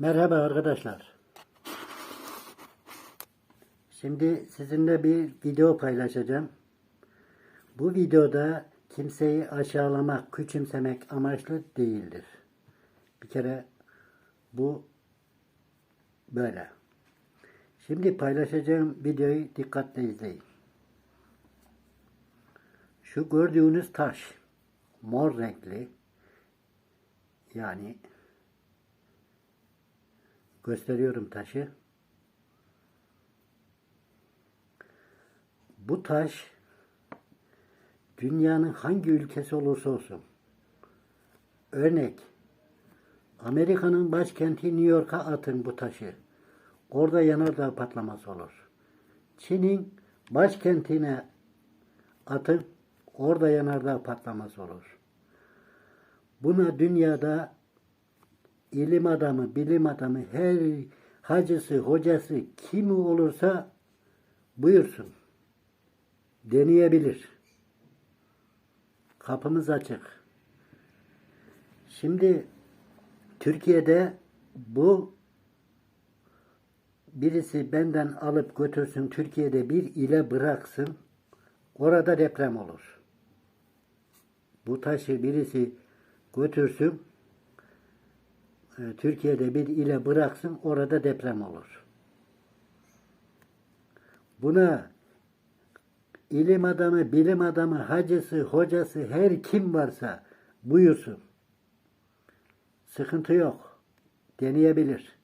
Merhaba arkadaşlar. Şimdi sizinle bir video paylaşacağım. Bu videoda kimseyi aşağılamak, küçümsemek amaçlı değildir. Bir kere bu böyle. Şimdi paylaşacağım videoyu dikkatle izleyin. Şu gördüğünüz taş mor renkli yani gösteriyorum taşı. Bu taş dünyanın hangi ülkesi olursa olsun örnek Amerika'nın başkenti New York'a atın bu taşı. Orada yanardağ patlaması olur. Çin'in başkentine atın orada yanardağ patlaması olur. Buna dünyada ilim adamı, bilim adamı, her hacısı, hocası kimi olursa buyursun. Deneyebilir. Kapımız açık. Şimdi Türkiye'de bu birisi benden alıp götürsün Türkiye'de bir ile bıraksın orada deprem olur. Bu taşı birisi götürsün Türkiye'de bir ile bıraksın orada deprem olur. Buna ilim adamı, bilim adamı, hacısı, hocası her kim varsa buyursun. Sıkıntı yok. Deneyebilir.